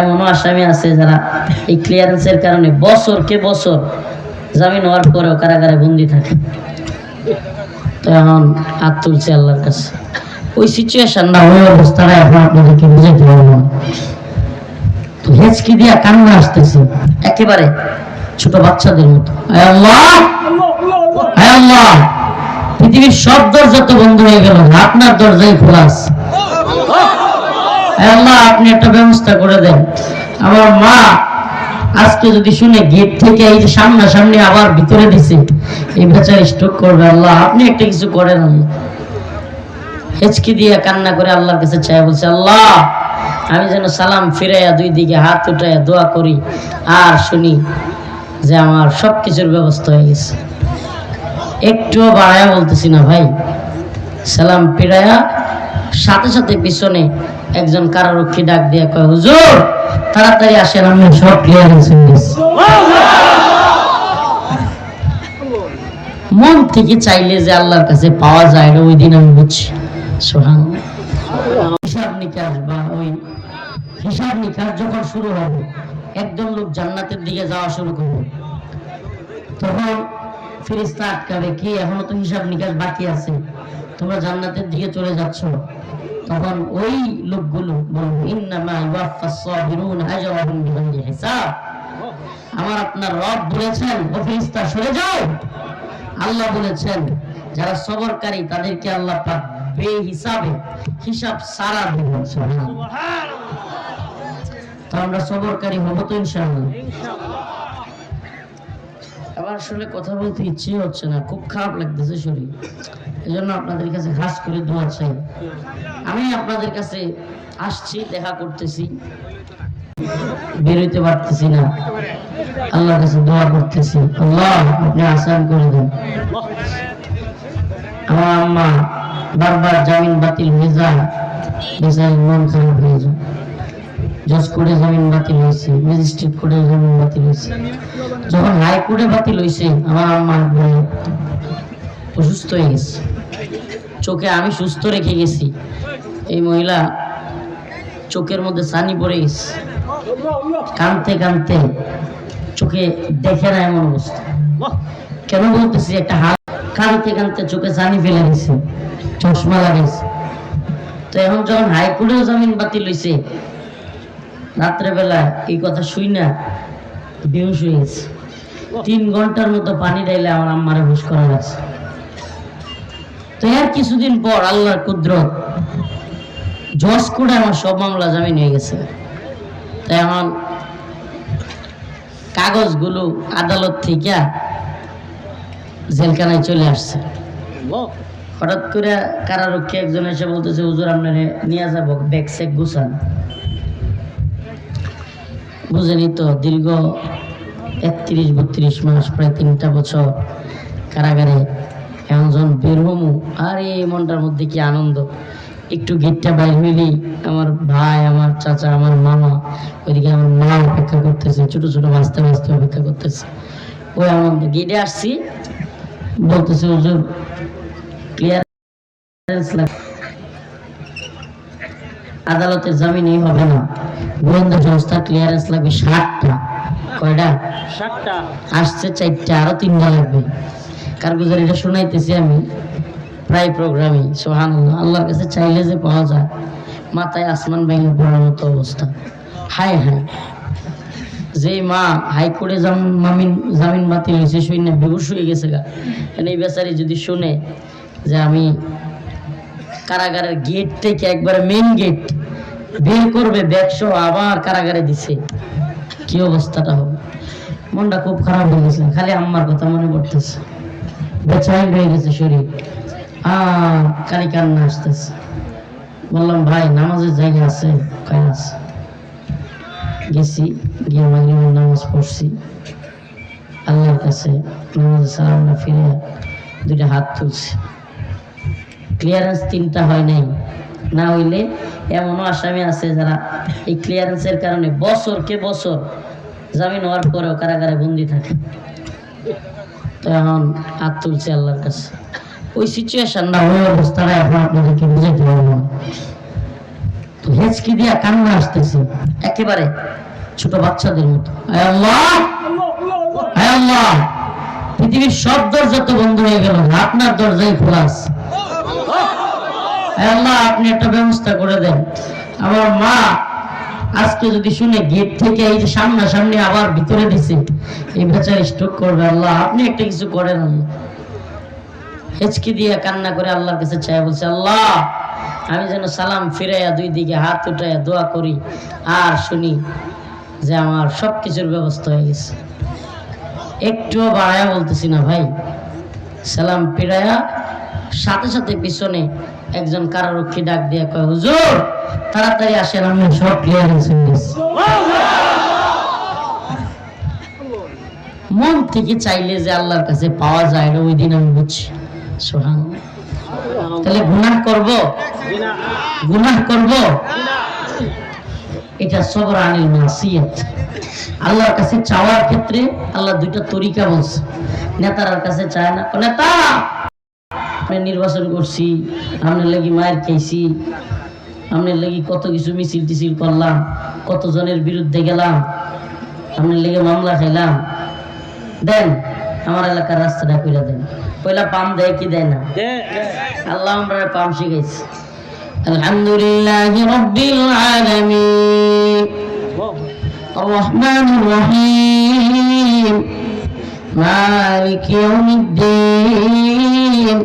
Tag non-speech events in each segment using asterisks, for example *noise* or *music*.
এমনও আসামি আছে যারা এই ক্লিয়ারেন্সের কারণে বছরকে বছর জামিন হওয়ার পরেও কারাগারে বন্দি থাকে। তো এখন হাত তুলছে আল্লাহর কাছে। ওই সিচুয়েশন না, ওই অবস্থাটা এখন আপনাদেরকে বুঝাইতে পারব। তো হেঁচকি দিয়া কান্না আসতেছে, একেবারে ছোট বাচ্চাদের মতো। আল্লাহ! পৃথিবীর সব দরজা তো বন্ধ হয়ে গেল, আপনার দরজাই খোলা আছে। আল্লাহ আপনি একটা ব্যবস্থা করে দেন। আমার মা আজকে যদি শুনে গেট থেকে এই যে সামনাসামনি আবার ভিতরে দিছে, এই বেচারা স্ট্রোক করবে, আল্লাহ, আপনি একটা কিছু করেন আল্লাহ। হেচকি দিয়ে কান্না করে আল্লাহর কাছে চাই বলছে, আল্লাহ, আমি যেন সালাম ফিরাইয়া দুই দিকে হাত উঠাইয়া দোয়া করি, আর শুনি যে আমার সব কিছুর ব্যবস্থা হয়ে গেছে। একটুও বাড়ায়া বলতেছি না ভাই, সালাম ফিরাইয়া সাথে সাথে পিছনে একজন কারারক্ষী ডাক দিয়ে কয়, হুজুর, তাড়াতাড়ি আসেন, আমি সব ক্লিয়ারেন্স মন থেকে চাইলে যে আল্লাহর কাছে পাওয়া যায় না, ওই দিন আমি বুঝছি। সোহান হিসাব নিকাশ বা ওই হিসাব নিকাশ যখন শুরু হবে একজন লোক জান্নাতের দিকে যাওয়া শুরু করবে। তখন ফিরিস্তা আটকাবে, কি, এখনও তো হিসাব নিকাশ বাকি আছে? তোমরা জান্নাতের দিকে চলে যাচ্ছ? তখন ওই লোকগুলো বলব ইন্নামা সাবিরুন আজরাহুম হিসাব। আমার আপনার রব বলেছেন সরে যাও। আল্লাহ বলেছেন, যারা সবরকারী তাদেরকে আল্লাহ পাক বেহিসাবে হিসাব সারা সুবহানাল্লাহ। তো আমরা সবরকারী হব তো ইনশাআল্লাহ। আবার আসলে কথা বলতে ইচ্ছে হচ্ছে না, খুব খারাপ লাগতেছে শরীর। এই জন্য আপনাদের কাছে খাস করে দোয়া চাই। আমি আপনাদের কাছে আসছি, দেখা করতেছি। বেরোতে পারতেছি না। আল্লাহর কাছে দোয়া করতেছি। আল্লাহ, আপনি আসান করে দেন। আমার আম্মা বারবার জামিন বাতিল হয়ে যায় বেচারি মন খারাপ হয়ে যায়। জজ কোর্টে জামিন বাতিল হয়েছে, ম্যাজিস্ট্রেট কোর্টে জামিন বাতিল হয়েছে। যখন হাইকোর্টে বাতিল হয়েছে, আমার আম্মা বলে, অসুস্থ হয়ে গেছে। চোখে আমি সুস্থ রেখে গেছি। এই মহিলা চোখের মধ্যে সানি পড়ে গেছে। কানতে কানতে চোখে দেখে না এমন অবস্থা। কেন বলতেছি, একটা হাত কানতে কানতে চোখে সানি ফেলে দিছে চশমা লাগাইছে। তো এখন যখন হাইকোর্টেও জামিন বাতিল হয়েছে রাত্রেবেলা এই কথা শুই না, বেহুশ হয়ে তিন ঘণ্টার মতো পানি ডাইলে আমার আম্মারে হুশ করা গেছে তো এর কিছুদিন পর আল্লাহর কুদরত জজ করে আমার সব মামলা জামিন হয়ে গেছে। তাই এখন কাগজগুলো আদালত থেকে জেলখানায় চলে আসছে। হঠাৎ করে কারারক্ষী একজন এসে বলতেছে, হুজুর, আপনারে নিয়ে যাব, ব্যাগ সেক গুছান। বুঝেনি তো দীর্ঘ একত্রিশ, বত্রিশ মাস, প্রায় তিনটা বছর কারাগারে এখন যখন বের হমু আর এই মনটার মধ্যে কি আনন্দ। একটু গেটটা বাইর হইলেই আমার ভাই, আমার চাচা, আমার মামা, ওইদিকে আমার মা অপেক্ষা করতেছে, ছোট ছোট বাঁচতে বাঁচতে অপেক্ষা করতেছে। ওই আনন্দ, গেটে আসছি, বলতেছে, হুজুর ক্লিয়ারেন্স আদালতের জামিনই হবে না। গোয়েন্দা সংস্থা ক্লিয়ারেন্স লাগবে ষাটটা কয়টা? সাতটা। আসছে চারটা আরও তিনটা লাগবে। কারগুজার এটা শোনাইতেছি আমি প্রায় প্রোগ্রামে সোহান আল্লাহর কাছে চাইলে যে পাওয়া যায় মাথায় আসমান ভেঙে পড়ার মতো অবস্থা। হায় হায়। যে মা হাইকোর্টে জামিন মামিন জামিন বাতিল হয়েছে শুই না বেহুশ হয়ে গেছে গা। এই বেচারি যদি শুনে যে আমি কারাগারের গেট থেকে একবার মেন গেট বের করবে ব্যাগসহ আবার কারাগারে দিছে। কি অবস্থাটা হবে? মনটা খুব খারাপ হয়ে গেছে, খালি আম্মার কথা মনে পড়তেছে। বেচাইন হয়ে গেছে শরীর। কান্না আসতেছে। বললাম, ভাই, নামাজের জায়গা আছে আছে গেছি, গিয়ে নামাজ পড়ছি। আল্লাহর কাছে ফিরে দুইটা হাত তুলছি। ক্লিয়ারেন্স তিনটা হয় নাই। না হইলে এমনও আসামি আছে যারা এই ক্লিয়ারেন্সের কারণে বছরকে বছর জামিন হওয়ার পরেও কারাগারে বন্দি থাকে। তো এখন হাত তুলছে আল্লাহর কাছে। ওই সিচুয়েশন না, ওই অবস্থাটা এখন আপনাদেরকে বুঝাইতে পারব। তো হেঁচকি দিয়া কান্না আসতেছে, একেবারে ছোট বাচ্চাদের মতো। পৃথিবীর সব দরজা তো বন্ধ হয়ে গেল, আপনার দরজাই খোলা আছে। আপনি একটা ব্যবস্থা করে দেন। আমার মা আজকে যদি শুনে গেট থেকে এই যে সামনাসামনি আবার ভিতরে দিছে, এই বেচারি করবে, আল্লাহ, আপনি একটা কিছু দিয়ে কান্না করে আল্লাহর কাছে বলছে, আল্লাহ, আমি যেন সালাম ফিরাইয়া দুই দিকে হাত উঠাইয়া দোয়া করি, আর শুনি যে আমার সব কিছুর ব্যবস্থা হয়ে গেছে। একটুও বাড়ায়া বলতেছি না ভাই, সালাম ফিরাইয়া সাথে সাথে পিছনে একজন কারারক্ষী ডাক দিয়ে কয়, হুজুর, তাড়াতাড়ি আসেন, আমি সব ক্লিয়ারেন্স মন থেকে চাইলে যে আল্লাহর কাছে পাওয়া যায় না, ওই দিন আমি বুঝছি। সোহান তাহলে গুনাহ করব? গুনাহ করব? এটা সবর আনিল মাসিয়াত আল্লাহর কাছে চাওয়ার ক্ষেত্রে আল্লাহ দুইটা তরিকা বলছে। নেতার কাছে চায় না নেতা! আমি নির্বাচন করছি আপনার লাগি মায়ের খেয়েছি আপনার লাগি কত কিছু মিছিল টিছিল করলাম কত জনের বিরুদ্ধে গেলাম আপনার লেগে মামলা খাইলাম দেন আমার এলাকার রাস্তাটা কইরা দেন পয়লা পাম দেয় কি দেয় না আল্লাহ আমরা পাম শিখাইছি আলহামদুলিল্লাহ রব্বিল আলামিন الرحمن الرحيم مالك يوم الدين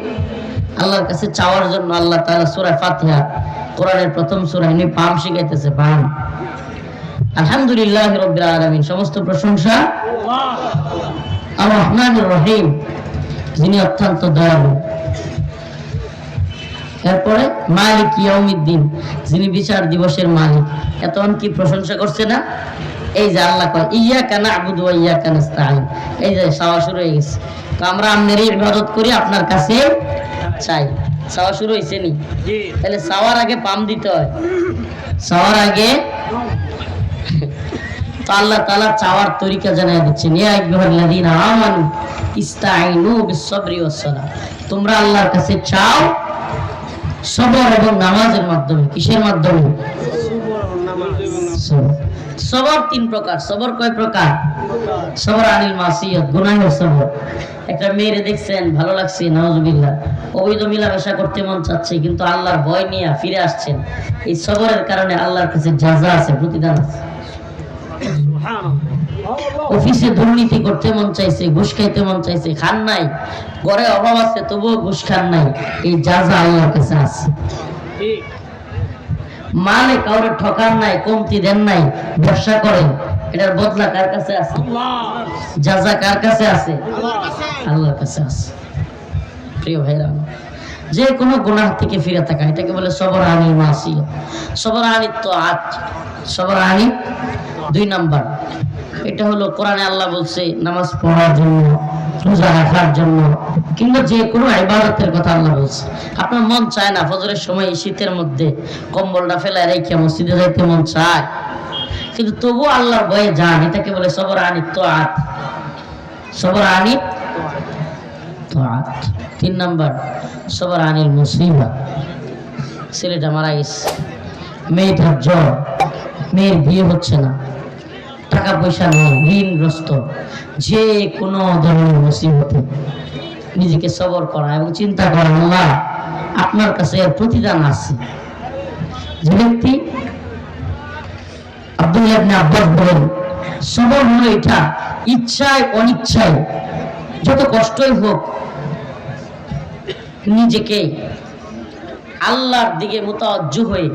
আল্লাহর কাছে চাওয়ার জন্য আল্লাহ তাআলা সূরা ফাতিহা, কোরআনের প্রথম সূরা ইনি পাম শিখাইতেছে পাম আলহামদুলিল্লাহ রাব্বিল আলামিন, সমস্ত প্রশংসা রহিম, যিনি অত্যন্ত দয়ালু। এরপরে মালিক যিনি বিচার দিবসের মালিক। এতক্ষণ কি প্রশংসা করছে না? এই যে আল্লাহ কয় ইয়া কানা আবুদু ইয়া কানাস্তাইন এই যে শুরু হয়ে গেছে। তো আমরা আপনার ইবাদত করি আপনার কাছে চাই। সাওয়া শুরু হয়েছে নি? তাহলে সাওয়ার আগে পাম দিতে হয়। সাওয়ার আগে তো আল্লাহ তাআলা চাওয়ার তরিকা জানাই দিচ্ছেন আমানু তোমরা আল্লাহর কাছে চাও সবর এবং নামাজের মাধ্যমে। কিসের মাধ্যমে? সবর। সবর তিন প্রকার। সবর কয় প্রকার? সবর আনিল মাসিয়ত গুনাহের সবর। একটা মেয়েরে দেখছেন ভালো লাগছে নাউজুবিল্লাহ অবৈধ মিলামেশা করতে মন চাচ্ছে কিন্তু আল্লাহর ভয় নিয়ে ফিরে আসছেন। এই সবরের কারণে আল্লাহর কাছে যাজা আছে প্রতিদান আছে। অফিসে দুর্নীতি করতে মন চাইছে ঘুষ খাইতে মন চাইছে খান নাই। ঘরে অভাব আছে তবুও ঘুষ খান নাই। এই যা যা আল্লাহর কাছে আছে। মালে কাউরে ঠকান নাই কমতি দেন নাই ব্যবসা করেন। এটার বদলা কার কাছে আছে? কার কাছে আছে? আল্লাহর কাছে আছে। প্রিয় ভাইরা, যে কোনো গুনাহ থেকে ফিরে থাকা এটাকে বলে সবর আনি মাসি সবর আনি তো আজ সবর আনি দুই নাম্বার। এটা হলো কোরআনে আল্লাহ বলছে, নামাজ পড়ার জন্য, রোজা রাখার জন্য, কিংবা যে কোনো ইবাদতের কথা আল্লাহ বলছে। আপনার মন চায় না, ফজরের সময় শীতের মধ্যে কম্বলটা ফেলায় রেখে মসজিদে যাইতে মন চায়? কিন্তু তবুও আল্লাহর ভয়ে যান। এটাকে বলে সবর আনি তো আত সবর আনি তো আত তিন নম্বর সবর আনিল মুসিবা। ছেলেটা মারা গেছে। মেয়েটার জ্বর। মেয়ের বিয়ে হচ্ছে না। টাকা পয়সা নেই, ঋণগ্রস্ত। যে কোনো ধরনের মুসিবতে নিজেকে সবর করা এবং চিন্তা করা আপনার কাছে এর প্রতিদান আছে। যে ব্যক্তি আব্দুল্লাহ ইবনে আব্বাস বলেন সবর হলো এটা ইচ্ছায় অনিচ্ছায় যত কষ্টই হোক নিজেকে আল্লাহর দিকে মোতাজ্জু হয়ে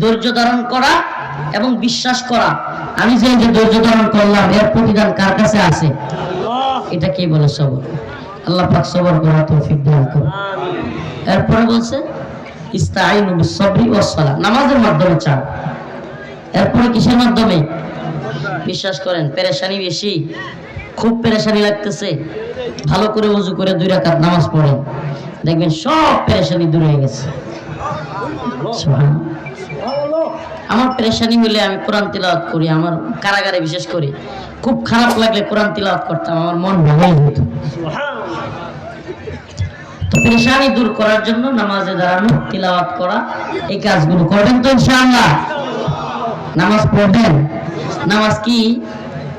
ধৈর্য ধারণ করা এবং বিশ্বাস করা। আমি যে যে ধৈর্য ধারণ করলাম এর প্রতিদান কার কাছে আছে? এটা কে বলে সবর? আল্লাহ পাক সবর করা তৌফিক দান করুন। এরপরে বলছে ইস্তাইনু বিসবরি ওয়াস সালাহ নামাজের মাধ্যমে চাও এরপরে কিসের মাধ্যমে? বিশ্বাস করেন, পেরেশানি বেশি। খুব পেরেশানি লাগতেছে। ভালো করে উজু করে দুই রাকাত নামাজ পড়েন। দেখবেন সব পেরেশানি দূর হয়ে গেছে। আমার পেরেশানি হলে আমি কোরআন তিলাওয়াত করি, আমার কারাগারে বিশেষ করে। খুব খারাপ লাগলে কোরআন তিলাওয়াত করতাম, আমার মন ভালোই হতো তো পেরেশানি দূর করার জন্য নামাজে দাঁড়ানো, তিলাওয়াত করা, এই কাজগুলো করবেন তো ইনশাআল্লাহ। নামাজ পড়বেন? নামাজ কি?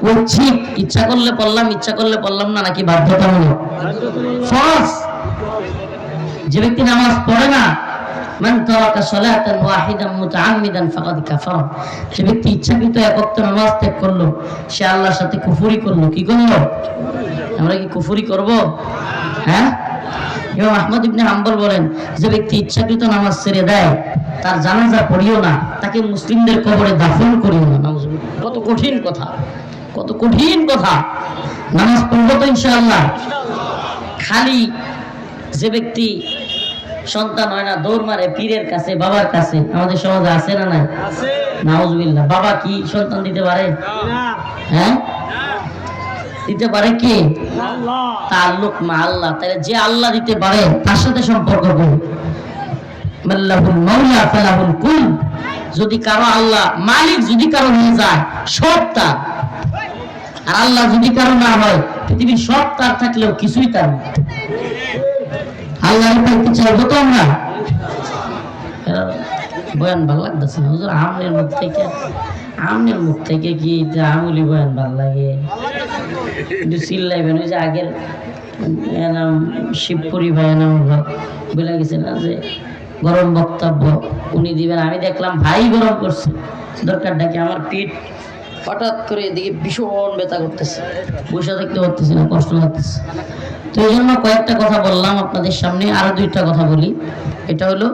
ঐচ্ছিক ইচ্ছা করলে পড়লাম, ইচ্ছা করলে পড়লাম না, নাকি বাধ্যতামূলক? ফরজ। যে ব্যক্তি নামাজ পড়ে না আমরা কি হ্যাঁ? বলেন, যে ব্যক্তি ইচ্ছাকৃত নামাজ ছেড়ে দেয়, তার জানাজা পড়িও না। তাকে মুসলিমদের কবরে দাফন করিও না কত কঠিন কথা কত কঠিন কথা। নামাজ পড়ব তো ইনশাআল্লাহ। খালি যে ব্যক্তি সন্তান হয় না দৌড় মারে পীরের কাছে বাবার কাছে আমাদের সমাজে আছে না নাই? নাউজুবিল্লাহ। বাবা কি সন্তান দিতে পারে? হ্যাঁ? দিতে পারে কি? তাল্লুক মা আল্লাহ। তাহলে যে আল্লাহ দিতে পারে তার সাথে সম্পর্ক করুন মাল্লাহুল মাওলা ফালাহুল কুল। যদি কারও আল্লাহ, মালিক যদি কারও নিয়ে যায় সব তার আর আল্লাহ যদি কারও না হয়, পৃথিবীর সব তার থাকলেও কিছুই তার না আল্লাহর পাইতে চাইব তো আমরা? বয়ান ভালো লাগতেছে হুজুর আমনের মুখ থেকে আমনের মুখ থেকে কি আমুলি বয়ান ভালো লাগে? কিন্তু চিল্লাইবেন, ওই যে আগের শিবপুরি ভাই নাম বলে গেছে না যে গরম বক্তব্য উনি দিবেন। আমি দেখলাম ভাই গরম করছে। দরকার ডাকে আমার পিঠ হঠাৎ করে এদিকে ভীষণ ব্যথা করতেছে। বসে থাকতে পারতেছি না, কষ্ট লাগতেছে। তো এই জন্য কয়েকটা কথা বললাম আপনাদের সামনে, আরও দুইটা কথা বলি। এটা হলো,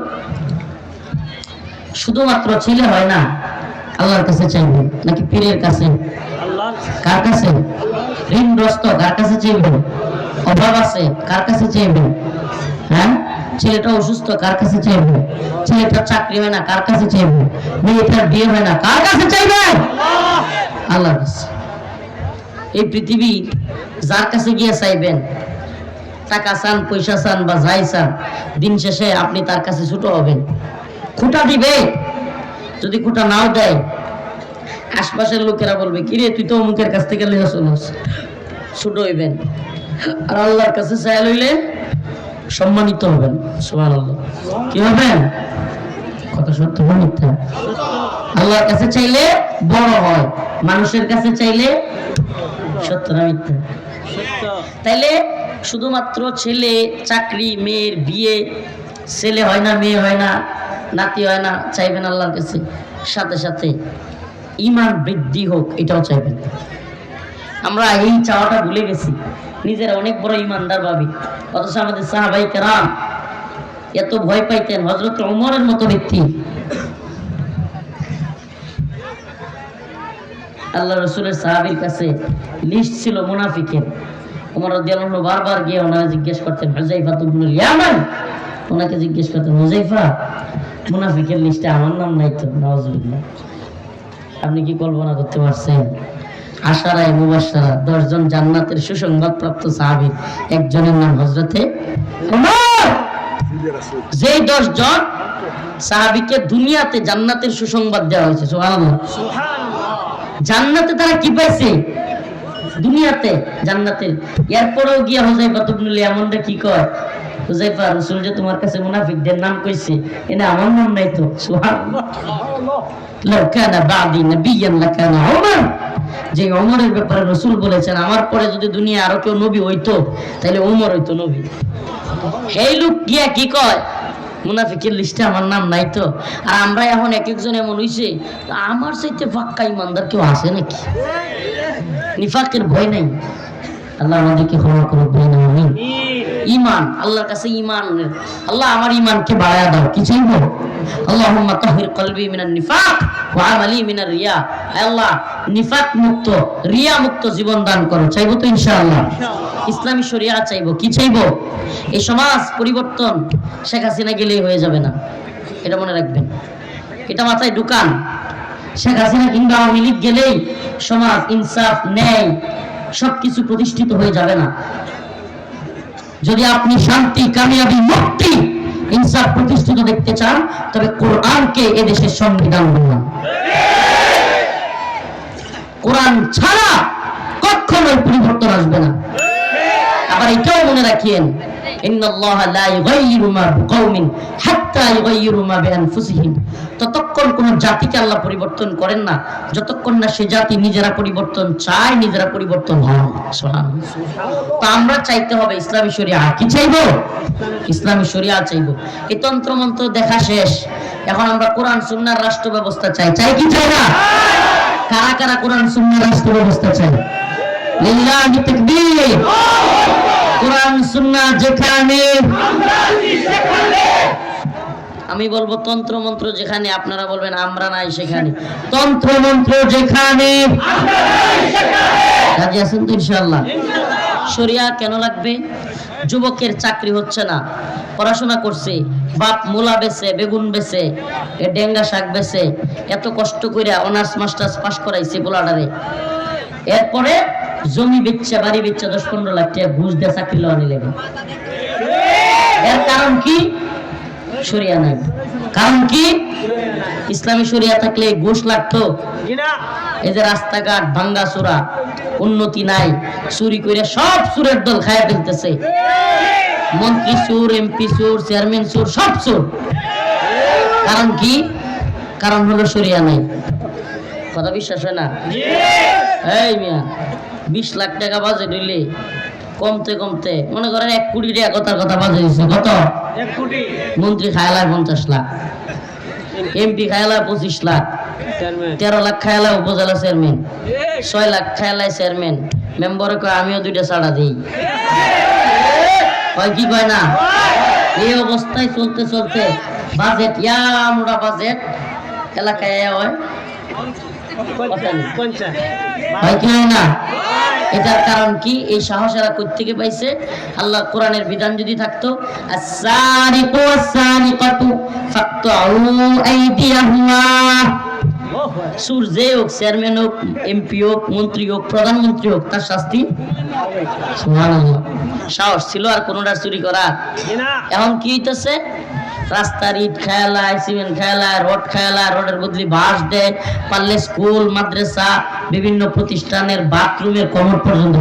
শুধুমাত্র ছেলে হয় না, আল্লাহর কাছে চাইবে, নাকি পীরের কাছে? কার কাছে? ঋণগ্রস্ত কার কাছে চাইবে? অভাব আছে কার কাছে চাইবে? হ্যাঁ? ছেলেটা অসুস্থ, কার কাছে চাইবে? ছেলেটার চাকরি হয় না, কার কাছে চাইবে? মেয়েটার বিয়ে হয় না, কার কাছে চাইবে? আল্লাহর কাছে এই পৃথিবী যার কাছে গিয়ে চাইবেন, টাকা চান, পয়সা চান বা যাই চান, দিন শেষে আপনি তার কাছে ছোট হবেন। খুঁটা দিবে, যদি খুঁটা নাও দেয়, আশপাশের লোকেরা বলবে, কিরে, তুই তো অমুকের কাছ থেকে লেগে চলস ছোট হইবেন। আর আল্লাহর কাছে চাই লইলে সম্মানিত হবেন। আল্লাহ কি হবেন কত সত্য মিথ্যা। আল্লাহর কাছে চাইলে বড় হয়, মানুষের কাছে চাইলে সত্য না মিথ্যা? তাইলে শুধুমাত্র ছেলে, চাকরি, মেয়ের বিয়ে, ছেলে হয় না, মেয়ে হয় না, নাতি হয় না, চাইবেন আল্লাহর কাছে। সাথে সাথে ইমান বৃদ্ধি হোক, এটাও চাইবেন। আমরা এই চাওয়াটা ভুলে গেছি। নিজেরা অনেক বড় ইমানদার ভাবি। অথচ আমাদের সাহাবাই কেরাম এত ভয় পাইতেন হজরত ওমরের মতো ব্যক্তি। আল্লাহ রসুলের সাহাবির কাছে লিস্ট ছিল মুনাফিকের। ওমর রাদিয়াল্লাহু বারবার গিয়ে ওনারা জিজ্ঞেস করতেন হুজাইফা ইবনুল ইয়ামান? ওনাকে জিজ্ঞেস করতেন হুজাইফা মুনাফিকের লিস্টে আমার নাম নাই তো নওয়াজুবিল্লাহ আপনি কি কল্পনা করতে পারছেন? আশারায় মুবাশশারা দশজন জান্নাতের সুসংবাদ প্রাপ্ত সাহাবী একজনের নাম হযরতে ওমর যেই দশজন সাহাবীকে দুনিয়াতে জান্নাতের সুসংবাদ দেওয়া হয়েছে সুবহানাল্লাহ। জান্নাতে তারা কি পাইছে? দুনিয়াতে জান্নাতে। এরপরেও গিয়া হুজাইফা ইবনুল ইয়ামানরা কি কয়? হুজাইফা রাসূল যে তোমার কাছে মুনাফিকদের নাম কইছে, এনে আমার নাম নাই তো? যে ব্যাপারে রাসূল বলেছেন, আমার পরে যদি দুনিয়া আরও কেউ নবী হইতো, তাহলে ওমর হইতো নবী। সেই লোক গিয়া কি কয়? মুনাফিকের লিস্টে আমার নাম নাই তো? আর আমরা এখন এক একজন এমন হইছে, আমার চাইতে পাক্কা ইমানদার কেউ আছে নাকি? নিফাকের ভয় নাই। আল্লাহ আমাদেরকে ক্ষমা করে ভয় না আমি ইমান আল্লাহর কাছে ইমান আল্লাহ আমার ইমানকে বাড়ায়া দাও কি চাইব? আল্লাহুম্মা তাহির কলবি মিনান নিফাক ওয়া আমালি মিনার রিয়া। হে আল্লাহ নিফাক মুক্ত রিয়া মুক্ত জীবন দান করো। চাইব তো ইনশাআল্লাহ। ইসলামী শরিয়া চাইব কি চাইব? এই সমাজ পরিবর্তন শেখ হাসিনা গেলেই হয়ে যাবে না। এটা মনে রাখবেন। এটা মাথায় ঢুকান। শেখ হাসিনা কিংবা আওয়ামী লীগ গেলেই সমাজ ইনসাফ ন্যায় সবকিছু প্রতিষ্ঠিত হয়ে যাবে না। যদি আপনি শান্তি, কামিয়াবি, মুক্তি, ইনসাফ প্রতিষ্ঠিত দেখতে চান, তবে কোরআনকে এদেশের সংবিধান বললাম কোরআন ছাড়া কখনোই পরিবর্তন আসবে না। আবার এটাও মনে রাখিয়েন, ইন্নাল্লাহ লা ইউগাইয়িরু মা বিকাউমিন হাত্তা ততক্ষণ কোন জাতিকে আল্লাহ পরিবর্তন করেন না, যতক্ষণ না সে জাতি নিজেরা পরিবর্তন চায়, নিজেরা পরিবর্তন হয়। তো আমরা চাইতে হবে ইসলামী শরিয়া কি চাইব? ইসলামী শরিয়া চাইব। এই তন্ত্র মন্ত্র দেখা শেষ। এখন আমরা কোরআন, সুন্নার রাষ্ট্র ব্যবস্থা চাই। চাই কি চাই না? কারা কারা কোরআন সুন্নাহর রাষ্ট্র ব্যবস্থা চাই কোরআন, সুন্নাহ যেখানে আমি বলব তন্ত্র মন্ত্র যেখানে আপনারা বলবেন আমরা নাই সেখানে। *laughs* তন্ত্র মন্ত্র যেখানে রাজি আছেন তো ইনশাআল্লাহ? শরিয়া কেন লাগবে? যুবকের চাকরি হচ্ছে না পড়াশোনা করছে বাপ মূলা বেছে বেগুন বেছে ডেঙ্গা শাক বেছে এত কষ্ট করে অনার্স মাস্টার্স পাস করাইছে পোলাডারে এরপরে জমি বেচছে বাড়ি বেচছে দশ পনেরো লাখ টাকা ঘুষ দিয়ে চাকরি লওয়া নিলে এর কারণ কি? শরিয়া নাই কারণ কি? ইসলামী শরিয়া থাকলে ঘুষ লাগতো। এই যে রাস্তাঘাট ভাঙ্গা চূড়া উন্নতি নাই, চুরি করে সব চুরের দল খায় ফেলতেছে। মন্ত্রী চোর, এমপি চোর, চেয়ারম্যান চোর, সব চোর। কারণ কি? কারণ হলো শরিয়া নাই। কথা বিশ্বাস হয় না? এই মিয়া, বিশ লাখ টাকা বাজেট হইলে কমতে কমতে মনে করেন এক কোটি টাকা কথার কথা বাজে দিচ্ছে কত? মন্ত্রী খায়লায় পঞ্চাশ লাখ এমপি খায়লায় পঁচিশ লাখ তেরো লাখ খায়লায় উপজেলা চেয়ারম্যান ছয় লাখ খায়লায় চেয়ারম্যান মেম্বরে কয় আমিও দুইটা ছাড়া দিই। হয় কি কয় না? এই অবস্থায় চলতে চলতে বাজেট ইয়া আমরা বাজেট এলাকায় হয়। না। এটার কারণ কি? এই সাহস এরা থেকে পাইছে? আল্লাহ কোরআনের বিধান যদি থাকতো সুর যে হোক চেয়ারম্যান হোক এমপি হোক মন্ত্রী হোক প্রধানমন্ত্রী হোক তার শাস্তি? সাহস ছিল আর কোনোটার চুরি করা। এখন কি হইতেছে? রাস্তার ইট খেয়ালায় সিমেন্ট খেয়ালায় রোড খেয়ালায় রোডের বদলি বাঁশ দেয় পারলে স্কুল মাদ্রাসা বিভিন্ন প্রতিষ্ঠানের বাথরুমের কমর পর্যন্ত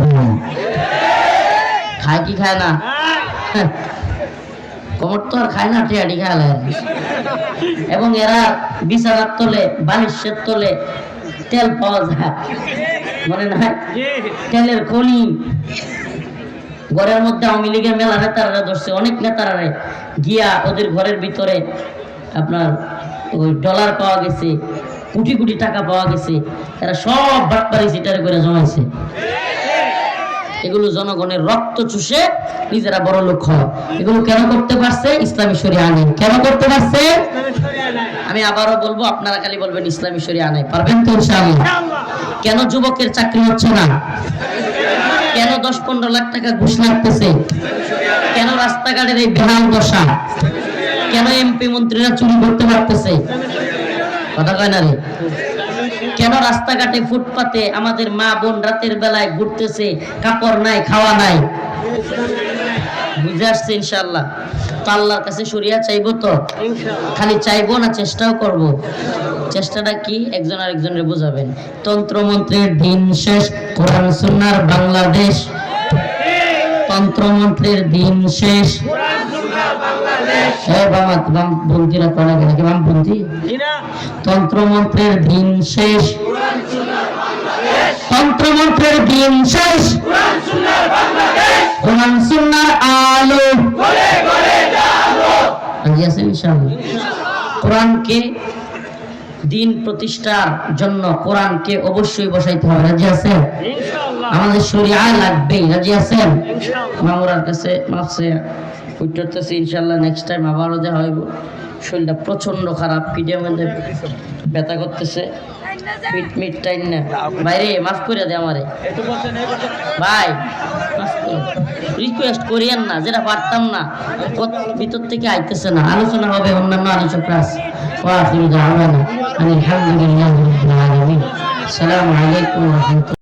খায় কি খায় না। কমর তো আর খায় না আর কি। এবং এরা বিছানার তলে বালিশের তলে তেল পাওয়া যায়। মনে নাই? তেলের খনি। ঘরের মধ্যে আওয়ামী লীগের মেলা নেতারা ধরছে, অনেক নেতারা গিয়া ওদের ঘরের ভিতরে আপনার ওই ডলার পাওয়া গেছে, কোটি কোটি টাকা পাওয়া গেছে, এরা সব বাটপারি সিটারে করে জমাইছে। এগুলো জনগণের রক্ত চুষে নিজেরা বড় লোক হয়। এগুলো কেন করতে পারছে? ইসলামী শরীয় আনে কেন করতে পারছে? আমি আবারও বলব, আপনারা খালি বলবেন ইসলামী শরীয় আনে পারবেন তো কেন যুবকের চাকরি হচ্ছে না? কেন দশ পনেরো লাখ টাকা ঘুষ লাগতেছে? কেন রাস্তাঘাটের এই বেহাল দশা কেন এমপি মন্ত্রীরা চুরি করতে পারতেছে? কথা কয় না রে? কেন রাস্তাঘাটে ফুটপাতে আমাদের মা বোন রাতের বেলায় ঘুরতেছে, কাপড় নাই, খাওয়া নাই? বুঝে আসছে ইনশাল্লাহ তো আল্লাহর কাছে সরিয়া চাইব তো? খালি চাইব না চেষ্টাও করব। চেষ্টাটা কি? একজন আরেকজনের বোঝাবেন। তন্ত্রমন্ত্রের দিন শেষ কোরআন সুন্নার বাংলাদেশ। তন্ত্রমন্ত্রের দিন শেষ। তন্ত্রমন্ত্রের দিন শেষ। তন্ত্রমন্ত্রের দিন শেষ। কোরআন সুন্নার আলো। কোরআনকে দিন প্রতিষ্ঠার জন্য কোরআনকে অবশ্যই বসাইতে হবে। রাজি আছেন? আমাদের শরিয়া লাগবেই। রাজি আছেন? মামুরার কাছে উঠতেছে ইনশাল্লাহ নেক্সট টাইম আবারও দেখা হইব। শরীরটা প্রচণ্ড খারাপ মধ্যে ব্যথা করতেছে। রিকোয়েস্ট না। যেটা পারতাম না। ভিতর থেকে আইতেছে না। আলোচনা হবে অন্যান্য